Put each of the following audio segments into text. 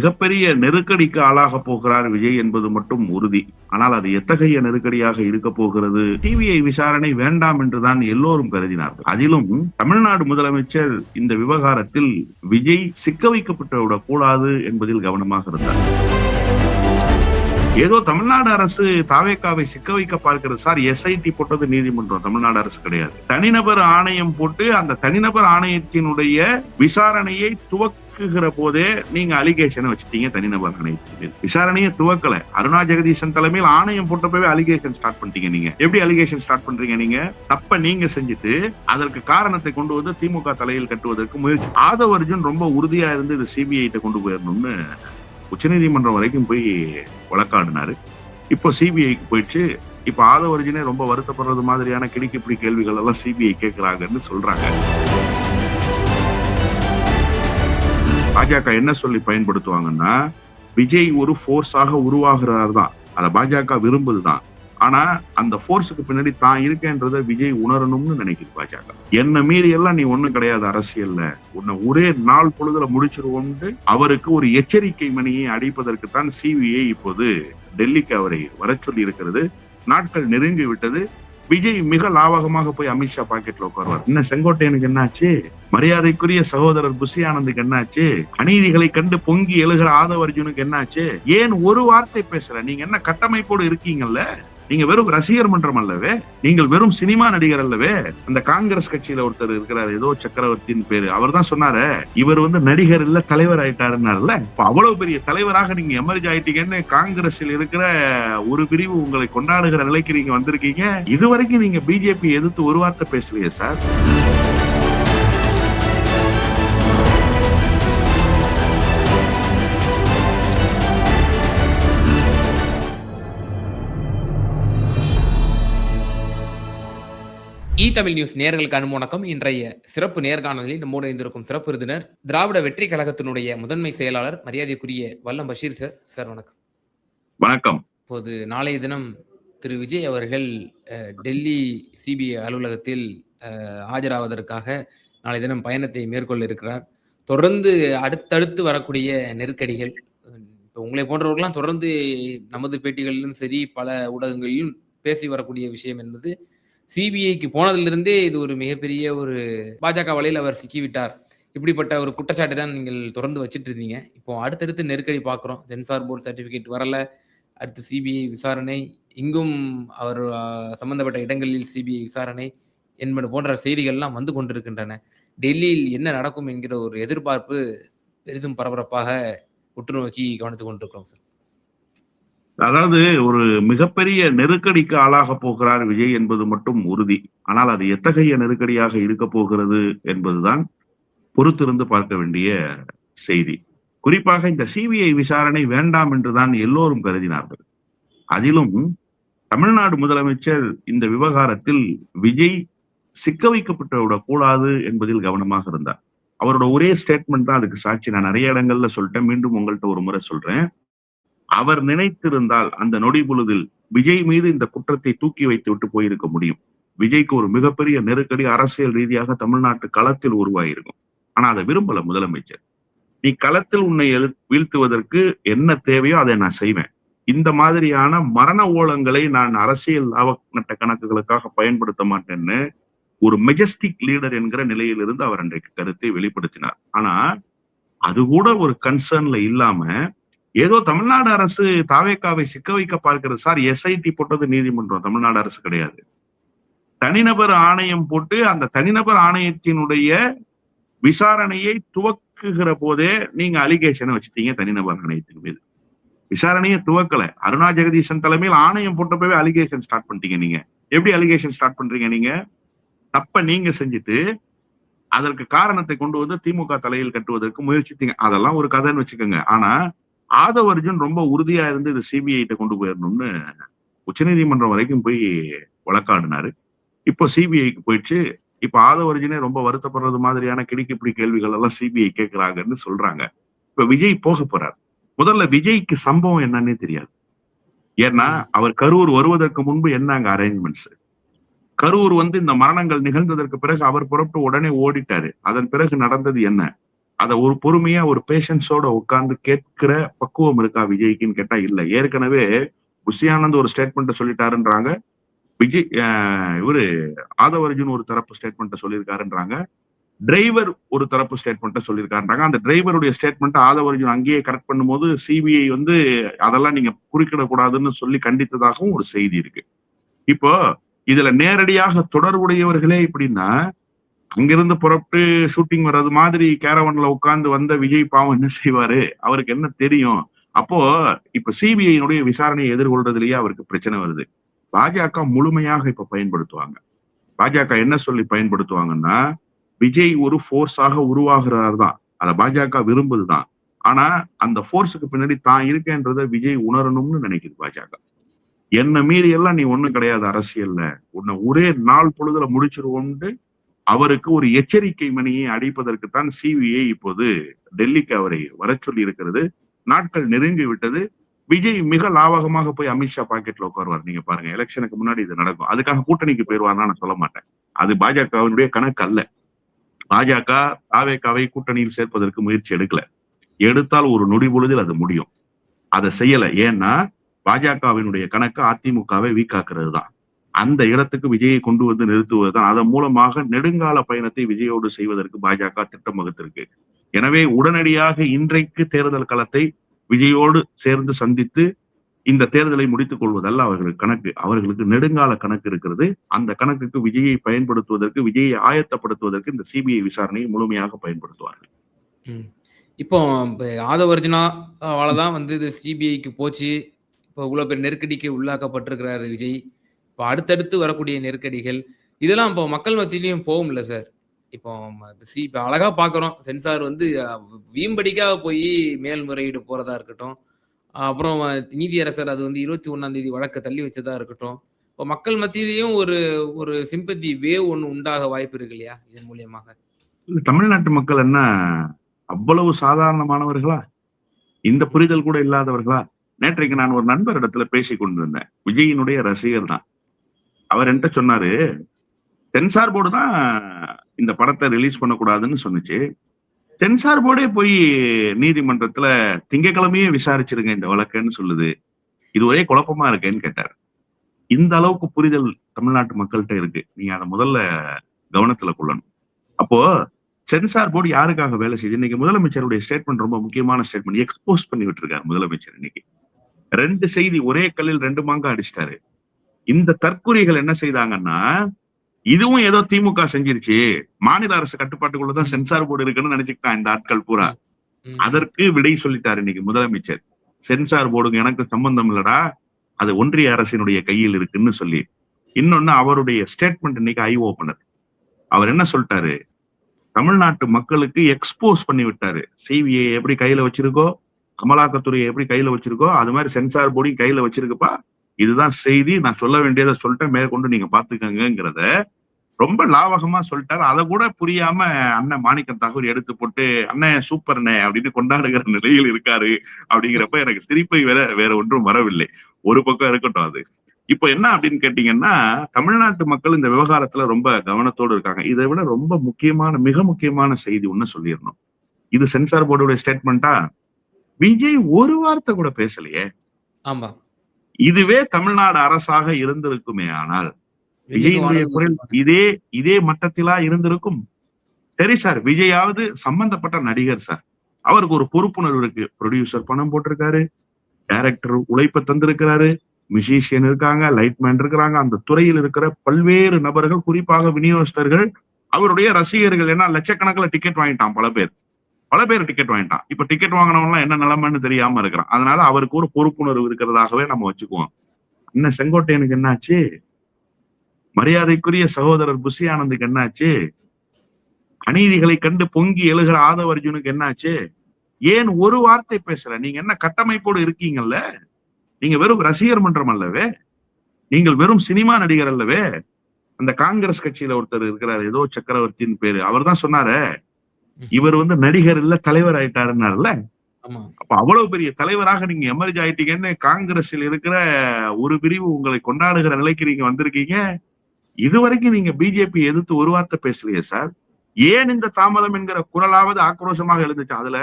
மிகப்பெரிய நெருக்கடிக்கு ஆளாக போகிறார் விஜய் என்பது மட்டும் உறுதி. ஆனால் அது எத்தகைய நெருக்கடியாக இருக்க போகிறது? சிபிஐ விசாரணை வேண்டாம் என்றுதான் எல்லோரும் கருதினார்கள். அதிலும் தமிழ்நாடு முதலமைச்சர் இந்த விவகாரத்தில் விஜய் சிக்க வைக்கப்பட்டு கூடாது என்பதில் கவனமாக இருந்தார். ஏதோ தமிழ்நாடு அரசு தாவேக்காவை சிக்க வைக்க பார்க்கிறது. சார் எஸ்ஐடி போட்டது நீதிமன்றம். தமிழ்நாடு அரசு கிடையாது. தனிநபர் ஆணையம் போட்டு அந்த தனிநபர் ஆணையத்தினுடைய விசாரணையை துவக்க துவக்குகிற போதே நீங்க அலிகேஷனை வச்சுட்டீங்க தனிநபர் ஆணையத்தின் விசாரணையை துவக்கல. அருணா ஜெகதீசன் தலைமையில் ஆணையம் போட்டப்பவே அலிகேஷன் ஸ்டார்ட் பண்ணிட்டீங்க நீங்க. எப்படி அலிகேஷன் ஸ்டார்ட் பண்றீங்க நீங்க? தப்ப நீங்க செஞ்சுட்டு அதற்கு காரணத்தை கொண்டு வந்து திமுக தலையில் கட்டுவதற்கு முயற்சி. ஆதவ அர்ஜுன் ரொம்ப உறுதியா இருந்து இது சிபிஐ கொண்டு போயிடணும்னு உச்சநீதிமன்றம் வரைக்கும் போய் வழக்காடினாரு. இப்போ சிபிஐக்கு போயிடுச்சு. இப்போ ஆதவர்ஜினே ரொம்ப வருத்தப்படுறது மாதிரியான கிடிக்கிப்பிடி கேள்விகள் எல்லாம் சிபிஐ கேட்கிறாங்கன்னு சொல்றாங்க. பாஜக என்ன சொல்லி பயன்படுத்துவாங்கன்னா விஜய் ஒரு ஃபோர்ஸாக உருவாகிறார் தான் அதை பாஜக விரும்புதுதான். ஆனா அந்த ஃபோர்ஸுக்கு பின்னாடி தான் இருக்கேன்றத விஜய் உணரணும்னு நினைக்குது பாஜக. என்ன மீறி எல்லாம் நீ ஒண்ணும் கிடையாது அரசியல்ல. உன்னை ஒரே நாள் பொழுதுல முடிச்சிருவோம்னு அவருக்கு ஒரு எச்சரிக்கை மணியை அடிப்பதற்கு தான் சிபிஐ இப்போது டெல்லிக்கு அவரை வர சொல்லி இருக்கிறது. நாட்கள் நெருங்கி விட்டது. விஜய் மிக லாவகமாக போய் அமித்ஷா பாக்கெட்ல உட்காருவார். என்ன செங்கோட்டையனுக்கு என்னாச்சு? மரியாதைக்குரிய சகோதரர் புஷி ஆனந்துக்கு என்னாச்சு? அநீதிகளை கண்டு பொங்கி எழுகிற ஆதவ அர்ஜுனுக்கு என்னாச்சு? ஏன் ஒரு வார்த்தை பேசுற? நீங்க என்ன கட்டமைப்போடு இருக்கீங்கல்ல? நீங்க வெறும் ரசிகர் மன்றம் அல்லவே நீங்கள் வெறும் சினிமா நடிகர் அல்லவே அந்த காங்கிரஸ் கட்சியில ஒருத்தர் இருக்கிறார் ஏதோ சக்கரவர்த்தியின் பேரு. அவர் தான் சொன்னாரு இவர் வந்து நடிகர் இல்ல தலைவர் ஆயிட்டாருன்னாருல. இப்ப அவ்வளவு பெரிய தலைவராக நீங்க எமர்ஜ் ஆயிட்டீங்கன்னு காங்கிரஸில் இருக்கிற ஒரு பிரிவு உங்களை கொண்டாடுகிற நிலைக்கு நீங்க வந்திருக்கீங்க. இதுவரைக்கும் நீங்க பிஜேபி எதிர்த்து ஒரு வார்த்தை பேசலையே சார் இ தமிழ் நியூஸ் நேர்களுக்கு அனுமணக்கம் இன்றைய சிறப்பு நேர்காணலில் நம்மோடு இருந்திருக்கும் சிறப்பு விருந்தினர் திராவிட வெற்றி கழகத்தினுடைய முதன்மை செயலாளர் மரியாதைக்குரிய வல்லம் பஷீர் சார். சார் வணக்கம். வணக்கம். இப்போது நாளைய தினம் திரு விஜய் அவர்கள் டெல்லி சிபிஐ அலுவலகத்தில் ஆஜராவதற்காக நாளை தினம் பயணத்தை மேற்கொள்ள இருக்கிறார். தொடர்ந்து அடுத்தடுத்து வரக்கூடிய நெருக்கடிகள் இப்போ உங்களை போன்றவர்கள்லாம் தொடர்ந்து நமது பேட்டிகளிலும் சரி பல ஊடகங்களிலும் பேசி வரக்கூடிய விஷயம் என்பது சிபிஐக்கு போனதிலிருந்தே இது ஒரு மிகப்பெரிய ஒரு பாஜக வலையில் அவர் சிக்கிவிட்டார். இப்படிப்பட்ட ஒரு குற்றச்சாட்டு தான் நீங்கள் தொடர்ந்து வச்சுட்டு இருந்தீங்க. இப்போ அடுத்தடுத்து நெருக்கடி பார்க்குறோம். சென்சார் போர்டு சர்டிஃபிகேட் வரல. அடுத்து சிபிஐ விசாரணை. இங்கும் அவர் சம்பந்தப்பட்ட இடங்களில் சிபிஐ விசாரணை என்பது போன்ற செய்திகள்லாம் வந்து கொண்டிருக்கின்றன. டெல்லியில் என்ன நடக்கும் என்கிற ஒரு எதிர்பார்ப்பு பெரிதும் பரபரப்பாக உற்று நோக்கி கவனித்துக் கொண்டிருக்கிறோம் சார். அதாவது ஒரு மிகப்பெரிய நெருக்கடிக்கு ஆளாக போகிறார் விஜய் என்பது மட்டும் உறுதி. ஆனால் அது எத்தகைய நெருக்கடியாக இருக்க போகிறது என்பதுதான் பொறுத்திருந்து பார்க்க வேண்டிய செய்தி. குறிப்பாக இந்த சிபிஐ விசாரணை வேண்டாம் என்றுதான் எல்லோரும் கருதினார்கள். அதிலும் தமிழ்நாடு முதலமைச்சர் இந்த விவகாரத்தில் விஜய் சிக்க வைக்கப்பட்டு விடக்கூடாது என்பதில் கவனமாக இருந்தார். அவரோட ஒரே ஸ்டேட்மெண்ட் தான் அதுக்கு சாட்சி. நான் நிறைய இடங்கள்ல சொல்லிட்டேன். மீண்டும் உங்கள்கிட்ட ஒரு முறை சொல்றேன். அவர் நினைத்திருந்தால் அந்த நொடி பொழுதில் விஜய் மீது இந்த குற்றத்தை தூக்கி வைத்து விட்டு போயிருக்க முடியும். விஜய்க்கு ஒரு மிகப்பெரிய நெருக்கடி அரசியல் ரீதியாக தமிழ்நாட்டு களத்தில் உருவாகியிருக்கும் ஆனா அதை விரும்பல முதலமைச்சர். நீ களத்தில் உன்னை எழு வீழ்த்துவதற்கு என்ன தேவையோ அதை நான் செய்வேன். இந்த மாதிரியான மரண ஓலங்களை நான் அரசியல் லாப நட்ட கணக்குகளுக்காக பயன்படுத்த மாட்டேன்னு ஒரு மெஜஸ்டிக் லீடர் என்கிற நிலையிலிருந்து அவர் அன்றைக்கு கருத்தை வெளிப்படுத்தினார். ஆனா அது கூட ஒரு கன்சர்ன்ல இல்லாம ஏதோ தமிழ்நாடு அரசு தாவேக்காவை சிக்க வைக்க பார்க்கிறது. சார் எஸ்ஐடி போட்டது நீதிமன்றம். தமிழ்நாடு அரசு கிடையாது. தனிநபர் ஆணையம் போட்டு அந்த தனிநபர் ஆணையத்தினுடைய விசாரணையை துவக்குகிற போதே நீங்க அலிகேஷனை வச்சுட்டீங்க தனிநபர் ஆணையத்தின் மீது. விசாரணையை துவக்கல. அருணா ஜெகதீசன் தலைமையில் ஆணையம் போட்டப்பவே அலிகேஷன் ஸ்டார்ட் பண்ணிட்டீங்க நீங்க. எப்படி அலிகேஷன் ஸ்டார்ட் பண்றீங்க நீங்க? தப்ப நீங்க செஞ்சுட்டு அதற்கு காரணத்தை கொண்டு வந்து திமுக தலையில் கட்டுவதற்கு முயற்சித்தீங்க. அதெல்லாம் ஒரு கதைன்னு வச்சுக்கோங்க. ஆனா ஆதவ அர்ஜுன் ரொம்ப உறுதியா இருந்து இது சிபிஐ கொண்டு போயிடணும்னு உச்சநீதிமன்றம் வரைக்கும் போய் வழக்காடினாரு. இப்போ சிபிஐக்கு போயிடுச்சு. இப்போ ஆதவ அர்ஜுனே ரொம்ப வருத்தப்படுறது மாதிரியான கிடிக்கிப்பிடி கேள்விகள் எல்லாம் சிபிஐ கேட்கிறாங்கன்னு சொல்றாங்க. இப்ப விஜய் போக போறார். முதல்ல விஜய்க்கு சம்பவம் என்னன்னே தெரியாது. ஏன்னா அவர் கரூர் வருவதற்கு முன்பு என்ன அங்க அரேஞ்ச்மெண்ட்ஸ் கரூர் வந்து இந்த மரணங்கள் நிகழ்ந்ததற்கு பிறகு அவர் புறப்பட்டு உடனே ஓடிட்டாரு. அதன் பிறகு நடந்தது என்ன? அதை ஒரு பொறுமையா ஒரு பேஷன்ஸோட உட்கார்ந்து கேட்கிற பக்குவம் இருக்கா விஜய்க்குன்னு கேட்டா இல்ல. ஏற்கனவே புஷியானந்த் ஒரு ஸ்டேட்மெண்ட்டை சொல்லிட்டாருன்றாங்க. விஜய் ஆஹ் இவரு ஆதவ அர்ஜுன் ஒரு தரப்பு ஸ்டேட்மெண்ட்டை சொல்லியிருக்காருன்றாங்க. டிரைவர் ஒரு தரப்பு ஸ்டேட்மெண்ட்டை சொல்லியிருக்காருன்றாங்க. அந்த டிரைவருடைய ஸ்டேட்மெண்ட் ஆதவ அர்ஜுன் அங்கேயே கரெக்ட் பண்ணும்போது சிபிஐ வந்து அதெல்லாம் நீங்க குறுக்கிடக்கூடாதுன்னு சொல்லி கண்டித்ததாகவும் ஒரு செய்தி இருக்கு. இப்போ இதுல நேரடியாக தொடர்புடையவர்களே இப்படின்னா அங்கிருந்து புறப்பட்டு ஷூட்டிங் வர்றது மாதிரி கேரவன்ல உட்கார்ந்து வந்த விஜய் பாவம் என்ன செய்வாரு? அவருக்கு என்ன தெரியும்? அப்போ இப்ப சிபிஐனுடைய விசாரணையை எதிர்கொள்றதுலயே அவருக்கு பிரச்சனை வருது. பாஜக முழுமையாக இப்ப பயன்படுத்துவாங்க. பாஜக என்ன சொல்லி பயன்படுத்துவாங்கன்னா விஜய் ஒரு ஃபோர்ஸாக உருவாகிறார் தான் அதை பாஜக விரும்புதுதான். ஆனா அந்த ஃபோர்ஸுக்கு பின்னாடி தான் இருக்கேன்றத விஜய் உணரணும்னு நினைக்குது பாஜக. என்ன மீறி எல்லாம் நீ ஒண்ணும் கிடையாது அரசியல்ல. உன்னை ஒரே நாள் பொழுதுல முடிச்சிருவோம்னு அவருக்கு ஒரு எச்சரிக்கை மணியை அடிப்பதற்குத்தான் சிபிஐ இப்போது டெல்லிக்கு அவரை வர சொல்லி இருக்கிறது நாட்கள் நெருங்கி விட்டது. விஜய் மிக லாவகமாக போய் அமித்ஷா பாக்கெட்ல உட்காருவார். நீங்க பாருங்க எலெக்ஷனுக்கு முன்னாடி இது நடக்கும். அதுக்காக கூட்டணிக்கு போயிருவார்னா நான் சொல்ல மாட்டேன். அது பாஜகவினுடைய கணக்கு அல்ல. பாஜக தாவேக்காவை கூட்டணியில் சேர்ப்பதற்கு முயற்சி எடுக்கல. எடுத்தால் ஒரு நொடி பொழுதில் அது முடியும். அதை செய்யல. ஏன்னா பாஜகவினுடைய கணக்கு அதிமுகவை வீக்காக்குறது தான் அந்த இடத்துக்கு விஜயை கொண்டு வந்து நிறுத்துவதுதான். அதன் மூலமாக நெடுங்கால பயணத்தை விஜயோடு செய்வதற்கு பாஜக திட்டம் வகுத்திருக்கு எனவே உடனடியாக இன்றைக்கு தேர்தல் களத்தை விஜயோடு சேர்ந்து சந்தித்து இந்த தேர்தலை முடித்துக் கொள்வதல்ல அவர்களுக்கு கணக்கு. அவர்களுக்கு நெடுங்கால கணக்கு இருக்கிறது. அந்த கணக்குக்கு விஜயை பயன்படுத்துவதற்கு விஜயை ஆயத்தப்படுத்துவதற்கு இந்த சிபிஐ விசாரணையை முழுமையாக பயன்படுத்துவார்கள். இப்போ இப்ப அவளதான் தான் வந்து இது சிபிஐக்கு போச்சு. இப்போ இவ்வளவு பேர் நெருக்கடிக்கு உள்ளாக்கப்பட்டிருக்கிறாரு விஜய். இப்போ அடுத்தடுத்து வரக்கூடிய நெருக்கடிகள் இதெல்லாம் இப்போ மக்கள் மத்தியிலையும் போகும்ல சார் இப்போ சி இப்போ அழகாக பார்க்குறோம். சென்சார் வந்து வீம்படிக்காக போய் மேல்முறையீடு போகிறதா இருக்கட்டும். அப்புறம் நீதியரசர் அது வந்து இருபத்தி ஒன்றாம் தேதி வழக்கை தள்ளி வச்சதா இருக்கட்டும். இப்போ மக்கள் மத்தியிலையும் ஒரு ஒரு சிம்பத்தி வேவ் ஒன்று உண்டாக வாய்ப்பு இருக்கு இல்லையா? இதன் மூலியமாக. தமிழ்நாட்டு மக்கள் என்ன அவ்வளவு சாதாரணமானவர்களா? இந்த புரிதல் கூட இல்லாதவர்களா? நேற்றைக்கு நான் ஒரு நண்பர் இடத்துல பேசி கொண்டிருந்தேன். விஜயினுடைய ரசிகர் தான் அவர் என்கிட்ட சொன்னாரு சென்சார் போர்டு தான் இந்த படத்தை ரிலீஸ் பண்ணக்கூடாதுன்னு சொன்னிச்சு. சென்சார் போர்டே போய் நீதிமன்றத்துல திங்கக்கிழமையே விசாரிச்சிருங்க இந்த வழக்குன்னு சொல்லுது. இது ஒரே குழப்பமா இருக்கேன்னு கேட்டார். இந்த அளவுக்கு புரிதல் தமிழ்நாட்டு மக்கள்கிட்ட இருக்கு. நீங்க அதை முதல்ல கவனத்துல கொள்ளணும். அப்போ சென்சார் போர்டு யாருக்காக வேலை செய்யுது? இன்னைக்கு முதலமைச்சருடைய ஸ்டேட்மெண்ட் ரொம்ப முக்கியமான ஸ்டேட்மெண்ட் எக்ஸ்போஸ் பண்ணி விட்டுருக்காரு முதலமைச்சர் இன்னைக்கு. ரெண்டு செய்தி ஒரே கல்லில் ரெண்டு மாங்கா அடிச்சிட்டாரு. இந்த தற்குறிகள் என்ன செய்தாங்கன்னா இதுவும் ஏதோ திமுக செஞ்சிருச்சு. மாநில அரசு கட்டுப்பாட்டுக்குள்ளதான் சென்சார் போர்டு இருக்குன்னு நினைச்சுக்கிட்டான் இந்த ஆட்கள் பூரா. அதற்கு விடை சொல்லிட்டாரு இன்னைக்கு முதலமைச்சர். சென்சார் போர்டுக்கு எனக்கு சம்பந்தம் இல்லடா அது ஒன்றிய அரசினுடைய கையில் இருக்குன்னு சொல்லி. இன்னொன்னு அவருடைய ஸ்டேட்மெண்ட் இன்னைக்கு ஐ ஓபனர் அவர் என்ன சொல்லிட்டாரு? தமிழ்நாட்டு மக்களுக்கு எக்ஸ்போஸ் பண்ணி விட்டாரு. சிபிஐ எப்படி கையில வச்சிருக்கோ அமலாக்கத்துறையை எப்படி கையில வச்சிருக்கோ அது மாதிரி சென்சார் போர்டையும் கையில வச்சிருக்குப்பா. இதுதான் செய்தி நான் சொல்ல வேண்டியதை சொல்லிட்டேன் மேற்கொண்டு நீங்க பாத்துக்கங்கிறத ரொம்ப லாவகமா சொல்லிட்டாரு. அதை கூட புரியாம அண்ணன் மாணிக்கம் தகவல் எடுத்து போட்டு அண்ணன் சூப்பர்ண்ணே அப்படின்னு கொண்டாடுகிற நிலையில் இருக்காரு அப்படிங்கிறப்ப எனக்கு சிரிப்பை வேற வேற ஒன்றும் வரவில்லை. ஒரு பக்கம் இருக்கட்டும் அது. இப்போ என்ன அப்படின்னு கேட்டீங்கன்னா தமிழ்நாட்டு மக்கள் இந்த விவகாரத்துல ரொம்ப கவனத்தோடு இருக்காங்க. இதை விட ரொம்ப முக்கியமான மிக முக்கியமான செய்தி ஒண்ணு சொல்லிடணும். இது சென்சார் போர்டுடைய ஸ்டேட்மெண்டா விஜய் ஒரு வார்த்தை கூட பேசலையே. ஆமா. இதுவே தமிழ்நாடு அரசாக இருந்திருக்குமே ஆனால் விஜயினுடைய குரல் இதே இதே மட்டத்திலா இருந்திருக்கும். சரி சார் விஜயாவது சம்பந்தப்பட்ட நடிகர் சார். அவருக்கு ஒரு பொறுப்புணர்வு இருக்கு. ப்ரொடியூசர் பணம் போட்டிருக்காரு. டைரக்டர் உழைப்பை தந்திருக்கிறாரு. மியூசிஷியன் இருக்காங்க லைட்மேன் இருக்கிறாங்க. அந்த துறையில் இருக்கிற பல்வேறு நபர்கள் குறிப்பாக விநியோகஸ்தர்கள் அவருடைய ரசிகர்கள் ஏன்னா லட்சக்கணக்கில் டிக்கெட் வாங்கிட்டான் பல பேர். பல பேர் டிக்கெட் வாங்கிட்டான். இப்ப டிக்கெட் வாங்கினவங்களாம் என்ன நிலைமைன்னு தெரியாம இருக்கிறான். அதனால அவருக்கு ஒரு பொறுப்புணர்வு இருக்கிறதாகவே நம்ம வச்சுக்குவோம். இன்னும் செங்கோட்டையனுக்கு என்னாச்சு? மரியாதைக்குரிய சகோதரர் புஷி ஆனந்துக்கு என்னாச்சு? அநீதிகளை கண்டு பொங்கி எழுகிற ஆதவ அர்ஜுனுக்கு என்னாச்சு? ஏன் ஒரு வார்த்தை பேசல? நீங்க என்ன கட்டமைப்போடு இருக்கீங்கல்ல? நீங்க வெறும் ரசிகர் மன்றம் அல்லவே? நீங்கள் வெறும் சினிமா நடிகர் அல்லவே? அந்த காங்கிரஸ் கட்சியில ஒருத்தர் இருக்கிறார். ஏதோ சக்கரவர்த்தின்னு பேரு. அவர் தான் சொன்னாரு. இவர் வந்து நடிகர் இல்ல தலைவர் ஆயிட்டாருன்னாருல்ல அப்ப அவ்வளவு பெரிய தலைவராக நீங்க எமர்ஜ் ஆயிட்டீங்கன்னு காங்கிரஸில் இருக்கிற ஒரு பிரிவு உங்களை கொண்டாடுகிற நிலைக்கு நீங்க வந்திருக்கீங்க. இதுவரைக்கும் நீங்க பிஜேபி எதிர்த்து ஒரு வார்த்தை பேசலையே சார்? ஏன் இந்த தாமதம் என்கிற குரலாவது ஆக்ரோஷமாக எழுந்துச்சு? அதுல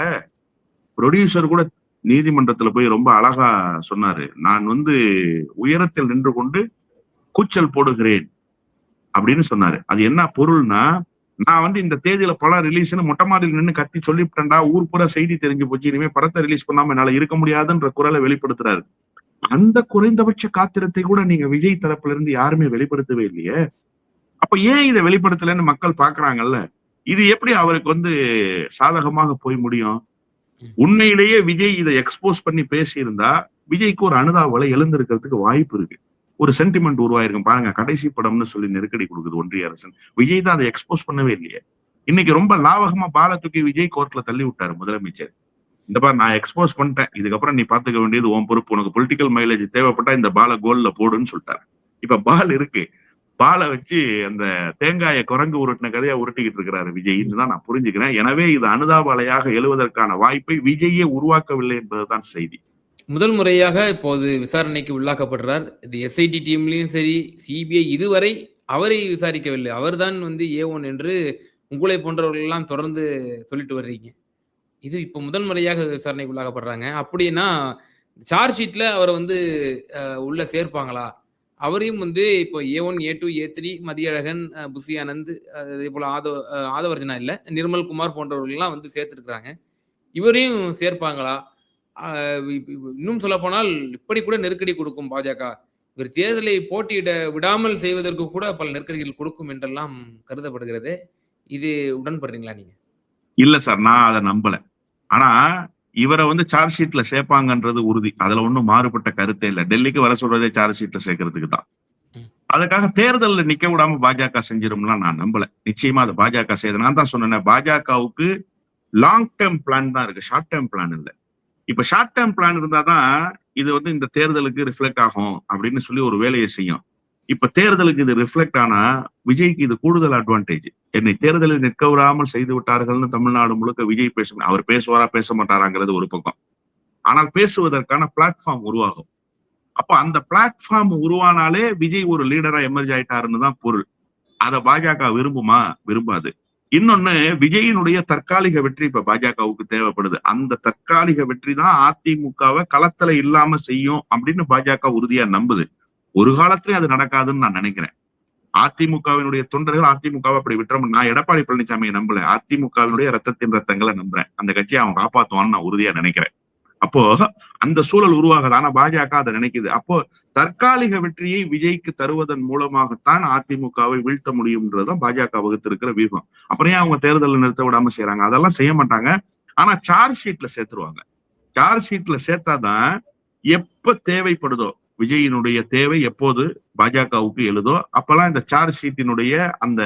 ப்ரொடியூசர் கூட நீதிமன்றத்துல போய் ரொம்ப அழகா சொன்னாரு. நான் வந்து உயரத்தில் நின்று கொண்டு கூச்சல் போடுகிறேன் அப்படின்னு சொன்னாரு. அது என்ன பொருள்னா நான் வந்து இந்த தேதியில படம் ரிலீஸ்னு மொட்டை மாடியில் நின்று கட்டி சொல்லிவிட்டேன்டா ஊர் பூரா செய்தி தெரிஞ்சு போச்சு. இனிமே படத்தை ரிலீஸ் பண்ணாம என்னால இருக்க முடியாதுன்ற குரலை வெளிப்படுத்துறாரு. அந்த குறைந்தபட்ச காத்திரத்தை கூட நீங்க விஜய் தரப்புல இருந்து யாருமே வெளிப்படுத்தவே இல்லையே. அப்ப ஏன் இதை வெளிப்படுத்தலைன்னு மக்கள் பாக்குறாங்கல்ல. இது எப்படி அவருக்கு வந்து சாதகமாக போய் முடியும்? உண்மையிலேயே விஜய் இதை எக்ஸ்போஸ் பண்ணி பேசியிருந்தா விஜய்க்கு ஒரு அனுதாபலை எழுந்திருக்கிறதுக்கு வாய்ப்பு இருக்கு. ஒரு சென்டிமெண்ட் உருவாயிருக்கும். பாருங்க கடைசி படம்னு சொல்லி நெருக்கடி கொடுக்குது ஒன்றிய அரசன். விஜய் தான் அதை எக்ஸ்போஸ் பண்ணவே இல்லையே. இன்னைக்கு ரொம்ப லாவகமா பால தூக்கி விஜய் கோர்ட்ல தள்ளி விட்டாரு முதலமைச்சர். இந்த பார் நான் எக்ஸ்போஸ் பண்ணிட்டேன். இதுக்கப்புறம் நீ பாத்துக்க வேண்டியது உன் பொறுப்பு. உனக்கு பொலிட்டிக்கல் மைலேஜ் தேவைப்பட்டா இந்த பால கோல்ல போடுன்னு சொல்லிட்டாரு. இப்ப பால் இருக்கு. பாலை வச்சு அந்த தேங்காயை குரங்கு உருட்டின கதையா உருட்டிக்கிட்டு இருக்கிறாரு விஜய்ன்னு தான் நான் புரிஞ்சுக்கிறேன். எனவே இது அனுதாபாலையாக எழுவதற்கான வாய்ப்பை விஜயே உருவாக்கவில்லை என்பதுதான் செய்தி. முதல் முறையாக இப்போது விசாரணைக்கு உள்ளாக்கப்படுறார். இது எஸ்ஐடி டீம்லையும் சரி சிபிஐ இதுவரை அவரை விசாரிக்கவில்லை. அவர்தான் வந்து ஏ ஒன் என்று உங்களை போன்றவர்கள்லாம் தொடர்ந்து சொல்லிட்டு வர்றீங்க. இது இப்போ முதல் முறையாக விசாரணைக்கு உள்ளாக்கப்படுறாங்க. அப்படின்னா சார்ஜ் ஷீட்ல அவரை வந்து உள்ள சேர்ப்பாங்களா? அவரையும் வந்து இப்போ A one A two A three Mathiyazhagan Bussy Anand அதே போல ஆதவ ஆதவர்ஜனா இல்லை நிர்மல் குமார் போன்றவர்கள்லாம் வந்து சேர்த்துருக்குறாங்க. இவரையும் சேர்ப்பாங்களா? இன்னும் சொல்ல போனால் இப்படி கூட நெருக்கடி கொடுக்கும் பாஜக. இவர் தேர்தலை போட்டியிட விடாமல் செய்வதற்கு கூட பல நெருக்கடிகள் கொடுக்கும் என்றெல்லாம் கருதப்படுகிறது. இது உடன்படுறீங்களா நீங்க? இல்ல சார் நான் அதை நம்பல. ஆனா இவரை வந்து சார்ஜ் ஷீட்ல சேர்ப்பாங்கன்றது உறுதி. அதுல ஒண்ணும் மாறுபட்ட கருத்தே இல்ல. டெல்லிக்கு வர சொல்றதே சார்ஜ் ஷீட்ல சேர்க்கறதுக்கு தான். அதுக்காக தேர்தல்ல நிக்க விடாம பாஜக செஞ்சிரும்லாம் நான் நம்பல. நிச்சயமா அது பாஜக செய்யுது. நான் தான் சொன்னேன் பாஜகவுக்கு லாங் டேர்ம் பிளான் தான் இருக்கு. ஷார்ட் டேர்ம் பிளான் இல்ல. இப்ப ஷார்ட் டேர்ம் பிளான் இருந்தாதான் இது வந்து இந்த தேர்தலுக்கு ரிஃப்ளெக்ட் ஆகும் அப்படின்னு சொல்லி ஒரு வேலையை செய்யும். இப்ப தேர்தலுக்கு இது ரிஃப்ளெக்ட் ஆனா விஜய்க்கு இது கூடுதல் அட்வான்டேஜ் என்னை தேர்தலில் நிற்க விடாமல் செய்து விட்டார்கள்னு தமிழ்நாடு முழுக்க விஜய் பேச அவர் பேசுவாரா பேச மாட்டாராங்கிறது ஒரு பக்கம். ஆனால் பேசுவதற்கான பிளாட்ஃபார்ம் உருவாகும். அப்ப அந்த பிளாட்ஃபார்ம் உருவானாலே விஜய் ஒரு லீடரா எமர்ஜ் ஆயிட்டாருன்னு தான் பொருள். அதை பாஜக விரும்புமா? விரும்பாது. இன்னொன்னு விஜயினுடைய தற்காலிக வெற்றி இப்ப பாஜகவுக்கு தேவைப்படுது. அந்த தற்காலிக வெற்றி தான் அதிமுகவை களத்துல இல்லாம செய்யும் அப்படின்னு பாஜக உறுதியா நம்புது. ஒரு காலத்திலயும் அது நடக்காதுன்னு நான் நினைக்கிறேன். அதிமுகவினுடைய தொண்டர்கள் அதிமுகவை அப்படி விட்டுறோம் நான் எடப்பாடி பழனிசாமியை நம்பல. அதிமுகவினுடைய ரத்தத்தின் ரத்தங்களை நம்புறேன். அந்த கட்சியை அவன் காப்பாத்துவான்னு நான் உறுதியா நினைக்கிறேன். அப்போ அந்த சூழல் உருவாகுது ஆனா பாஜக அதை நினைக்குது. அப்போ தற்காலிக வெற்றியை விஜய்க்கு தருவதன் மூலமாகத்தான் அதிமுகவை வீழ்த்த முடியும்ன்றதுதான் பாஜக வகுத்திருக்கிற வியூகம். அப்புறம் ஏன் அவங்க தேர்தலில் நிறுத்த விடாம செய்யறாங்க அதெல்லாம் செய்ய மாட்டாங்க. ஆனா சார்ஜ் ஷீட்ல சேர்த்துருவாங்க. சார்ஜ் ஷீட்ல சேர்த்தாதான் எப்ப தேவைப்படுதோ விஜயினுடைய தேவை எப்போது பாஜகவுக்கு எழுதோ அப்பெல்லாம் இந்த சார்ஜ் ஷீட்டினுடைய அந்த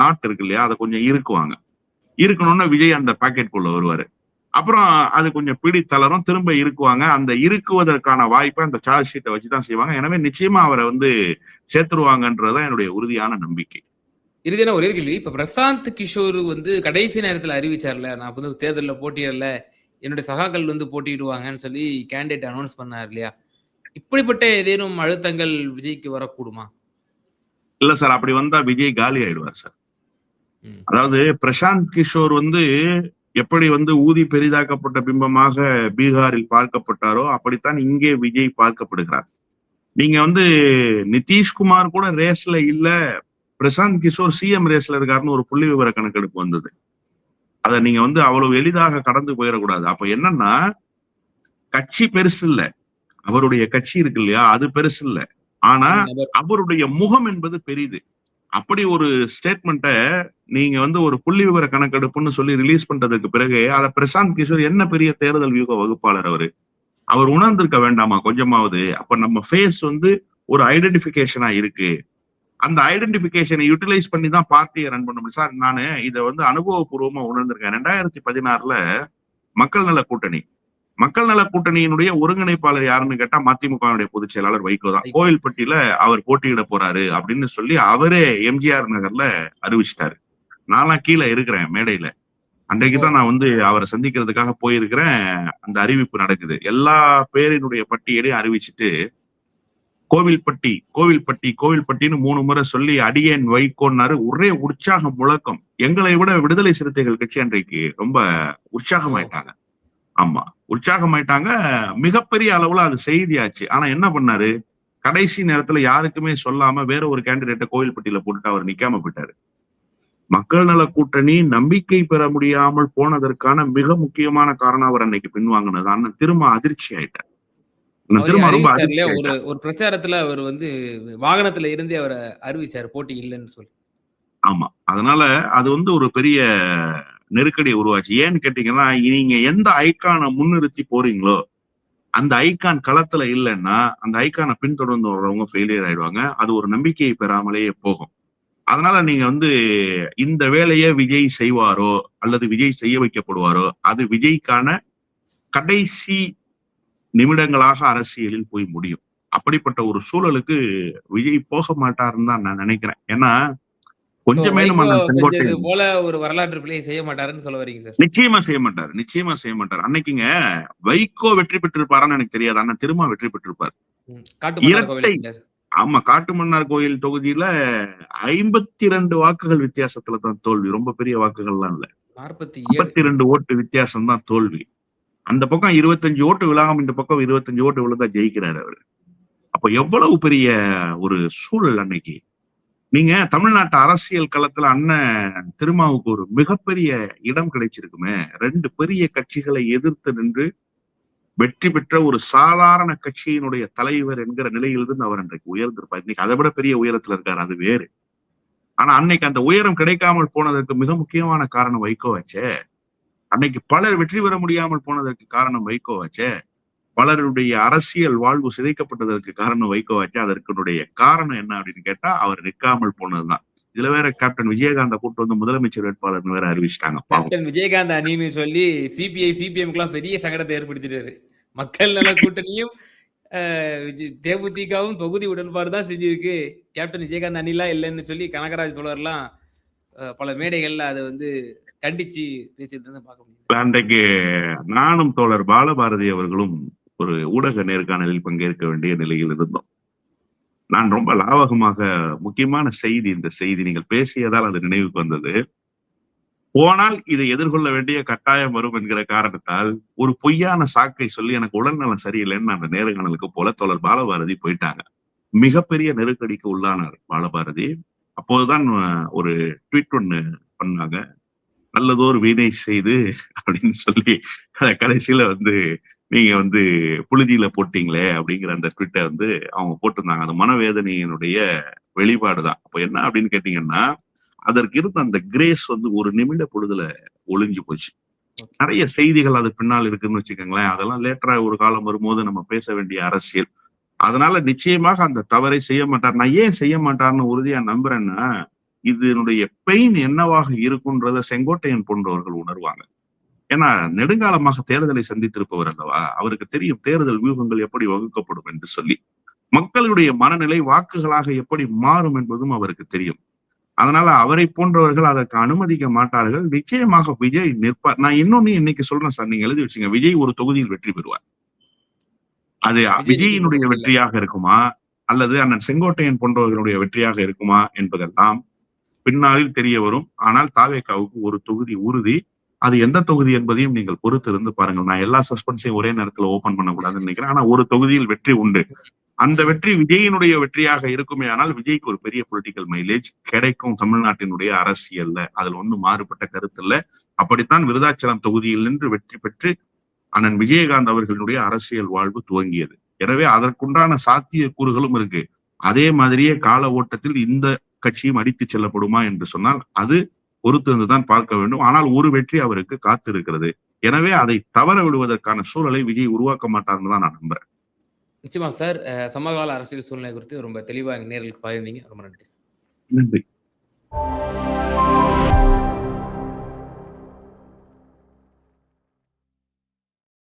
நாட் இருக்கு இல்லையா அதை கொஞ்சம் இருக்குவாங்க இருக்கணும்னா விஜய் அந்த பாக்கெட் குள்ள வருவாரு. அப்புறம் அது கொஞ்சம் பிடி தளரும் திரும்ப இருக்குவாங்க அந்த இருக்குவதற்கான வாய்ப்பை அந்த சார்ஜ் ஷீட்டை வச்சுதான் செய்வாங்க. எனவே நிச்சயமா அவரை வந்து சேர்த்துருவாங்கன்றதுதான் என்னுடைய உறுதியான நம்பிக்கை. இறுதியான ஒரே கேள்வி. இப்ப பிரசாந்த் கிஷோர் வந்து கடைசி நேரத்துல அறிவிச்சார்ல நான் வந்து தேர்தலில் போட்டியிடல என்னுடைய சகாக்கள் வந்து போட்டியிடுவாங்கன்னு சொல்லி கேண்டிடேட் அனௌன்ஸ் பண்ணார் இல்லையா? இப்படிப்பட்ட ஏதேனும் அழுத்தங்கள் விஜய்க்கு வரக்கூடுமா? இல்ல சார் அப்படி வந்தா விஜய் காலி ஆயிடுவார் சார். அதாவது பிரசாந்த் கிஷோர் வந்து எப்படி வந்து ஊதி பெரிதாக்கப்பட்ட பிம்பமாக பீகாரில் பார்க்கப்பட்டாரோ அப்படித்தான் இங்கே விஜய் பார்க்கப்படுகிறார். நீங்க வந்து நிதிஷ்குமார் கூட ரேஸ்ல இல்ல பிரசாந்த் கிஷோர் சிஎம் ரேஸ்ல இருக்காருன்னு ஒரு புள்ளி விவர கணக்கெடுப்பு வந்தது. அத நீங்க வந்து அவ்வளவு எளிதாக கடந்து போயிடக்கூடாது. அப்ப என்னன்னா கட்சி பெருசு இல்ல. அவருடைய கட்சி இருக்கு இல்லையா? அது பெருசு இல்ல. ஆனா அவருடைய முகம் என்பது பெரிது. அப்படி ஒரு ஸ்டேட்மெண்ட்டை நீங்க வந்து ஒரு புள்ளி விவர கணக்கெடுப்புன்னு சொல்லி ரிலீஸ் பண்றதுக்கு பிறகு அத பிரசாந்த் கிஷோர் என்ன பெரிய தேர்தல் வியூக வகுப்பாளர் அவரு? அவர் உணர்ந்திருக்க வேண்டாமா கொஞ்சமாவது? அப்ப நம்ம ஃபேஸ் வந்து ஒரு ஐடென்டிபிகேஷனா இருக்கு. அந்த ஐடென்டிபிகேஷனை யூட்டிலைஸ் பண்ணி தான் பார்ட்டியை ரன் பண்ண முடியும். சார் நான் இதை வந்து அனுபவபூர்வமா உணர்ந்திருக்கேன். ரெண்டாயிரத்தி பதினாறுல மக்கள் நல கூட்டணி. மக்கள் நல கூட்டணியினுடைய ஒருங்கிணைப்பாளர் யாருன்னு கேட்டா மதிமுகவுடைய பொதுச் செயலாளர் வைகோ தான். கோவில்பட்டியில அவர் போட்டியிட போறாரு அப்படின்னு சொல்லி அவரே எம்ஜிஆர் நகர்ல அறிவிச்சிட்டாரு. நான்லாம் கீழே இருக்கிறேன் மேடையில. அன்றைக்கு தான் நான் வந்து அவரை சந்திக்கிறதுக்காக போயிருக்கிறேன். அந்த அறிவிப்பு நடக்குது. எல்லா பேரினுடைய பட்டியலையும் அறிவிச்சிட்டு கோவில்பட்டி கோவில்பட்டி கோவில்பட்டின்னு மூணு முறை சொல்லி அடியேன் வைகோன்னாரு. ஒரே உற்சாகம் முழக்கம். எங்களை விட விடுதலை சிறுத்தைகள் கட்சி அன்றைக்கு ரொம்ப உற்சாகமாயிட்டாங்க. ஆமா. உற்சாகமாயிட்டாங்க. மிகப்பெரிய அளவுல அது செய்தியாச்சு. ஆனா என்ன பண்ணாரு? கடைசி நேரத்துல யாருக்குமே சொல்லாம வேற ஒரு கேண்டிடேட்டை கோவில்பட்டியில போட்டுட்டு அவர் நிக்காம போயிட்டாரு. மக்கள் நல கூட்டணி நம்பிக்கை பெற முடியாமல் போனதற்கான மிக முக்கியமான காரணம் அவர் அன்னைக்கு பின்வாங்கினது அண்ணன் திரும்ப அதிர்ச்சி ஆயிட்டார். ஒரு ஒரு பிரச்சாரத்துல அவர் வந்து வாகனத்துல இருந்தே அவரை அறிவிச்சார் போட்டி இல்லைன்னு சொல்லி. ஆமா. அதனால அது வந்து ஒரு பெரிய நெருக்கடியை உருவாச்சு. ஏன்னு கேட்டீங்கன்னா நீங்க எந்த ஐக்கானை முன்னிறுத்தி போறீங்களோ அந்த ஐக்கான் களத்துல இல்லைன்னா அந்த ஐக்கானை பின்தொடர்ந்து வர்றவங்க ஃபெயிலியர் ஆயிடுவாங்க. அது ஒரு நம்பிக்கையை பெறாமலேயே போகும். அதனால நீங்க வந்து இந்த வேலையை விஜய் செய்வாரோ அல்லது விஜய் செய்ய வைக்கப்படுவாரோ அது விஜய்க்கான கடைசி நிமிடங்களாக அரசியலில் போய் முடியும். அப்படிப்பட்ட ஒரு சூழலுக்கு விஜய் போக மாட்டாருன்னு தான் நான் நினைக்கிறேன். ஏன்னா கொஞ்சமே நம்ம செங்கோட்டை போல ஒரு வரலாற்று பிள்ளையை செய்ய மாட்டாருன்னு சொல்ல வரீங்க சார் நிச்சயமா செய்ய மாட்டாரு நிச்சயமா செய்ய மாட்டாரு. அன்னைக்குங்க வைகோ வெற்றி பெற்றிருப்பாரான்னு எனக்கு தெரியாது. அண்ணன் திரும்ப வெற்றி பெற்றிருப்பார். இரட்டை. ஆமா காட்டுமன்னார் கோயில் தொகுதியில ஐம்பத்தி ரெண்டு வாக்குகள் வித்தியாசத்துல தான் தோல்வி. ரொம்ப பெரிய வாக்குகள்லாம் இல்ல. நாற்பத்தி ரெண்டு ஓட்டு வித்தியாசம் தான் தோல்வி. அந்த பக்கம் இருபத்தஞ்சு ஓட்டு விழாம இந்த பக்கம் இருபத்தஞ்சு ஓட்டு விழுந்தா ஜெயிக்கிறாரு அவரு. அப்ப எவ்வளவு பெரிய ஒரு சூழல் அன்னைக்கு. நீங்க தமிழ்நாட்டு அரசியல் களத்துல அண்ணன் திருமாவுக்கு ஒரு மிகப்பெரிய இடம் கிடைச்சிருக்குமே. ரெண்டு பெரிய கட்சிகளை எதிர்த்து நின்று வெற்றி பெற்ற ஒரு சாதாரண கட்சியினுடைய தலைவர் என்கிற நிலையிலிருந்து அவர் இன்றைக்கு உயர்ந்திருப்பார். இன்னைக்கு அதை விட பெரிய உயரத்துல இருக்காரு அது வேறு. ஆனா அன்னைக்கு அந்த உயரம் கிடைக்காமல் போனதற்கு மிக முக்கியமான காரணம் வைகோவாச்சே. அன்னைக்கு பலர் வெற்றி பெற முடியாமல் போனதற்கு காரணம் வைகோவாச்சே. பலருடைய அரசியல் வாழ்வு சிதைக்கப்பட்டதற்கு காரணம் வைகோவாச்சே? அதற்குடைய காரணம் என்ன அப்படின்னு கேட்டா அவர் நிற்காமல் போனதுதான். இதுல வேற கேப்டன் விஜயகாந்த கூட்டு வந்து முதலமைச்சர் வேட்பாளர்னு வேற அறிவிச்சிட்டாங்க. கேப்டன் விஜயகாந்த் அணின்னு சொல்லி சிபிஐ சிபிஎம்க்குலாம் பெரிய சங்கடத்தை ஏற்படுத்திட்டாரு. மக்கள் நல கூட்டணியும் தேமுதிகவும் தொகுதி உடன்பாடு தான் செஞ்சிருக்கு. கேப்டன் விஜயகாந்த் அணிலாம் இல்லைன்னு சொல்லி கனகராஜ் தோழர்லாம் அஹ், பல மேடைகள்ல அதை வந்து கண்டிச்சு பேசிட்டு பார்க்க முடியுது. அன்றைக்கு நானும் தோழர் பாலபாரதி அவர்களும் ஒரு ஊடக நேர்காணலில் பங்கேற்க வேண்டிய நிலையில் இருந்தோம். நான் ரொம்ப லாவகமாக முக்கியமான செய்தி இந்த செய்தி நீங்கள் பேசியதால் அது நினைவுக்கு வந்தது. போனால் இதை எதிர்கொள்ள வேண்டிய கட்டாயம் வரும் என்கிற காரணத்தால் ஒரு பொய்யான சாக்கை சொல்லி எனக்கு உடல்நலம் சரியில்லைன்னு அந்த நேர்காணலுக்கு போல தோழர் பாலபாரதி போயிட்டாங்க. மிகப்பெரிய நெருக்கடிக்கு உள்ளானார் பாலபாரதி. அப்போதுதான் ஒரு ட்வீட் ஒண்ணு பண்ணாங்க. நல்லதோர் வீணை செய்து அப்படின்னு சொல்லி கடைசியில வந்து நீங்க வந்து புழுதியில போட்டீங்களே அப்படிங்கிற அந்த ட்விட்டை வந்து அவங்க போட்டிருந்தாங்க. அந்த மனவேதனையினுடைய வெளிப்பாடுதான் அப்ப என்ன அப்படின்னு கேட்டீங்கன்னா அதற்கு இருந்த அந்த கிரேஸ் வந்து ஒரு நிமிட பொழுதுல ஒளிஞ்சு போச்சு. நிறைய செய்திகள் அது பின்னால் இருக்குன்னு வச்சுக்கோங்களேன். அதெல்லாம் லேட்டரா ஒரு காலம் வரும்போது நம்ம பேச வேண்டிய அரசியல். அதனால நிச்சயமாக அந்த தவறை செய்ய மாட்டார். நான் ஏன் செய்ய மாட்டார்னு உறுதியா நம்புறேன்னா இதனுடைய பெயின் என்னவாக இருக்குன்றத செங்கோட்டையன் போன்றவர்கள் உணர்வாங்க. ஏன்னா நெடுங்காலமாக தேர்தலை சந்தித்திருப்பவர் அல்லவா? அவருக்கு தெரியும் தேர்தல் வியூகங்கள் எப்படி வகுக்கப்படும் என்று சொல்லி. மக்களுடைய மனநிலை வாக்குகளாக எப்படி மாறும் என்பதும் அவருக்கு தெரியும். அதனால அவரை போன்றவர்கள் அதற்கு அனுமதிக்க மாட்டார்கள். நிச்சயமாக விஜய் நிற்பார் நான் இன்னொன்னு இன்னைக்கு சொல்றேன் சார் நீங்க எழுதி வச்சுங்க. விஜய் ஒரு தொகுதியில் வெற்றி பெறுவார். அது விஜய் விஜயினுடைய வெற்றியாக இருக்குமா? அல்லது அண்ணன் செங்கோட்டையன் போன்றவர்களுடைய வெற்றியாக இருக்குமா? என்பதெல்லாம் பின்னாளில் தெரிய வரும். ஆனால் தாவேக்காவுக்கு ஒரு தொகுதி உறுதி. அது எந்த தொகுதி என்பதையும் நீங்கள் பொறுத்து இருந்து பாருங்கள். நான் எல்லா சஸ்பென்ஸையும் ஒரே நேரத்துல ஓபன் பண்ணக்கூடாதுன்னு நினைக்கிறேன். ஆனா ஒரு தொகுதியில் வெற்றி உண்டு. அந்த வெற்றி விஜயினுடைய வெற்றியாக இருக்குமே ஆனால் விஜய்க்கு ஒரு பெரிய பொலிட்டிக்கல் மைலேஜ் கிடைக்கும் தமிழ்நாட்டினுடைய அரசியல்ல. அதுல ஒண்ணும் மாறுபட்ட கருத்து இல்ல அப்படித்தான் விருதாச்சலம் தொகுதியில் நின்று வெற்றி பெற்று அண்ணன் விஜயகாந்த் அவர்களுடைய அரசியல் வாழ்வு துவங்கியது. எனவே அதற்குண்டான சாத்திய கூறுகளும் இருக்கு. அதே மாதிரியே கால ஓட்டத்தில் இந்த கட்சியும் அடித்து செல்லப்படுமா என்று சொன்னால் அது பொறுத்திருந்துதான் பார்க்க வேண்டும். ஆனால் ஒரு வெற்றி அவருக்கு காத்திருக்கிறது. எனவே அதை தவற விடுவதற்கான சூழலை விஜய் உருவாக்க மாட்டார்னு தான் நான் நம்புறேன். நிச்சயமா சார். சமகால அரசியல் சூழ்நிலை குறித்து ரொம்ப தெளிவா எங்க நேர்களுக்கு பகிர்ந்தீங்க. ரொம்ப நன்றி நன்றி.